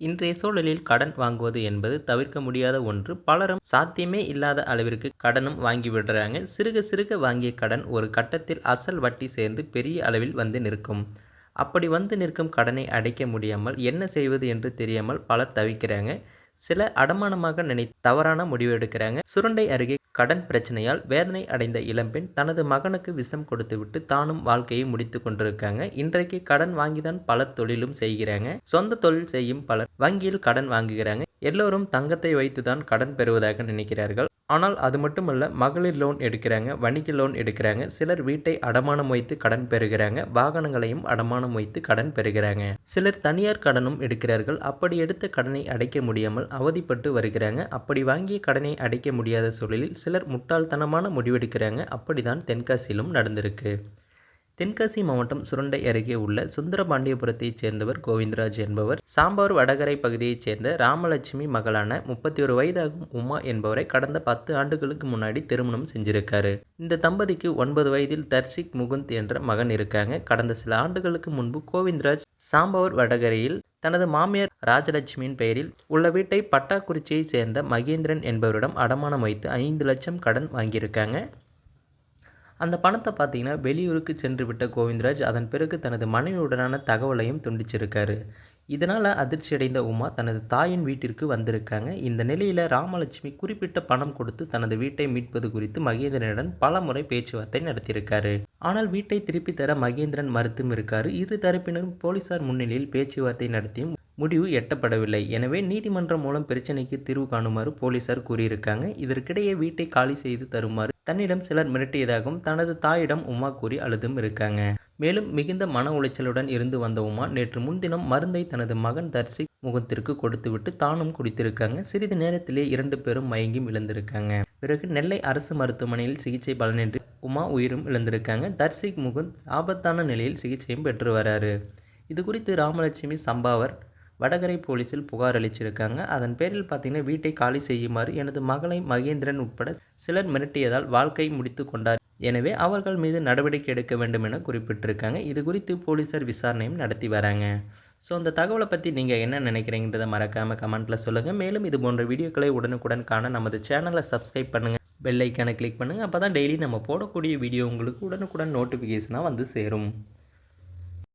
இன்றைய சூழலில் கடன் வாங்குவது என்பது தவிர்க்க முடியாத ஒன்று. பலரும் சாத்தியமே இல்லாத அளவிற்கு கடனும் வாங்கி விடுறாங்க. சிறுக சிறுக வாங்கிய கடன் ஒரு கட்டத்தில் அசல் வட்டி சேர்ந்து பெரிய அளவில் வந்து நிற்கும். அப்படி வந்து நிற்கும் கடனை அடைக்க முடியாமல் என்ன செய்வது என்று தெரியாமல் பலர் தவிக்கிறாங்க. சில அடமானமாக நினை தவறான முடிவு எடுக்கிறாங்க. சுரண்டை அருகே கடன் பிரச்சனையால் வேதனை அடைந்த இளம்பெண் தனது மகனுக்கு விஷம் கொடுத்துவிட்டு தானும் வாழ்க்கையை முடித்து கொண்டிருக்காங்க. இன்றைக்கு கடன் வாங்கிதான் பலர் தொழிலும் செய்கிறாங்க. சொந்த தொழில் செய்யும் பலர் வங்கியில் கடன் வாங்குகிறாங்க. எல்லோரும் தங்கத்தை வைத்துதான் கடன் பெறுவதாக நினைக்கிறார்கள். ஆனால் அது மட்டுமல்ல மகளிர் லோன் எடுக்கிறாங்க வணிக லோன் எடுக்கிறாங்க சிலர் வீட்டை அடமானம் வைத்து கடன் பெறுகிறாங்க வாகனங்களையும் அடமானம் வைத்து கடன் பெறுகிறாங்க. சிலர் தனியார் கடனும் எடுக்கிறார்கள் அப்படி எடுத்த கடனை அடைக்க முடியாமல் அவதிப்பட்டு வருகிறாங்க அப்படி வாங்கிய கடனை அடைக்க முடியாத சூழலில் சிலர் முட்டாள்தனமான முடிவெடுக்கிறாங்க அப்படிதான் தென்காசியிலும் நடந்திருக்கு. தென்காசி மாவட்டம் சுரண்டை அருகே உள்ள சுந்தரபாண்டியபுரத்தைச் சேர்ந்தவர் கோவிந்தராஜ் என்பவர் சாம்பார் வடகரை பகுதியைச் சேர்ந்த ராமலட்சுமி மகளான முப்பத்தி ஒரு வயதாகும் உமா என்பவரை கடந்த பத்து ஆண்டுகளுக்கு முன்னாடி திருமணம் செஞ்சிருக்காரு. இந்த தம்பதிக்கு ஒன்பது வயதில் தர்ஷிக் முகுந்த் என்ற மகன் இருக்காங்க. கடந்த சில ஆண்டுகளுக்கு முன்பு கோவிந்தராஜ் சாம்பவர் வடகரையில் தனது மாமியார் ராஜலட்சுமியின் பெயரில் உள்ள வீட்டை பட்டாக்குறிச்சியைச் சேர்ந்த மகேந்திரன் என்பவரிடம் அடமானம் வைத்து ஐந்து லட்சம் கடன் வாங்கியிருக்காங்க. அந்த பணத்தை பார்த்தீங்கன்னா வெளியூருக்கு சென்று விட்ட கோவிந்தராஜ் அதன் பிறகு தனது மனைவியுடனான தகவலையும் துண்டிச்சிருக்காரு. இதனால் அதிர்ச்சியடைந்த உமா தனது தாயின் வீட்டிற்கு வந்திருக்காங்க. இந்த நிலையில் ராமலட்சுமி குறிப்பிட்ட பணம் கொடுத்து தனது வீட்டை மீட்பது குறித்து மகேந்திரனுடன் பல முறை பேச்சுவார்த்தை நடத்தியிருக்காரு. ஆனால் வீட்டை திருப்பி தர மகேந்திரன் மறுத்தும் இருக்காரு. இரு தரப்பினரும் போலீசார் முன்னிலையில் பேச்சுவார்த்தை நடத்தியும் முடிவு எட்டப்படவில்லை. எனவே நீதிமன்றம் மூலம் பிரச்சனைக்கு தீர்வு காணுமாறு போலீசார் கூறியிருக்காங்க. இதற்கிடையே வீட்டை காலி செய்து தருமாறு தன்னிடம் சிலர் மிரட்டியதாகவும் தனது தாயிடம் உமா கூறி அழுதும் இருக்காங்க. மேலும் மிகுந்த மன உளைச்சலுடன் இருந்து வந்த உமா நேற்று முன்தினம் மருந்தை தனது மகன் தர்சிக் முகத்திற்கு கொடுத்துவிட்டு தானும் குடித்திருக்காங்க. சிறிது நேரத்திலே இரண்டு பேரும் மயங்கி விழுந்திருக்காங்க பிறகு நெல்லை அரசு மருத்துவமனையில் சிகிச்சை பலனின்றி உமா உயிரும் இழந்திருக்காங்க. தர்சிக் முகுந்த் ஆபத்தான நிலையில் சிகிச்சையும் பெற்று வராரு. இது குறித்து ராமலட்சுமி சம்பாவர் வடகரை போலீஸில் புகார் அளிச்சிருக்காங்க. அதன் பேரில் பார்த்தீங்கன்னா வீட்டை காலி செய்யுமாறு எனது மகளை மகேந்திரன் உட்பட சிலர் மிரட்டியதால் வாழ்க்கை முடித்து கொண்டார். எனவே அவர்கள் மீது நடவடிக்கை எடுக்க வேண்டும் என குறிப்பிட்டிருக்காங்க. இது குறித்து போலீசார் விசாரணையும் நடத்தி வராங்க. ஸோ அந்த தகவலை பற்றி நீங்கள் என்ன நினைக்கிறீங்கன்றதை மறக்காமல் கமெண்ட்டில் சொல்லுங்கள் மேலும் இது போன்ற வீடியோக்களை உடனுக்குடன் காண நமது சேனலை சப்ஸ்கிரைப் பண்ணுங்கள் பெல் கிளிக் பண்ணுங்கள் அப்போ தான் டெய்லி நம்ம போடக்கூடிய வீடியோ உங்களுக்கு உடனுக்குடன் நோட்டிஃபிகேஷனாக வந்து சேரும்.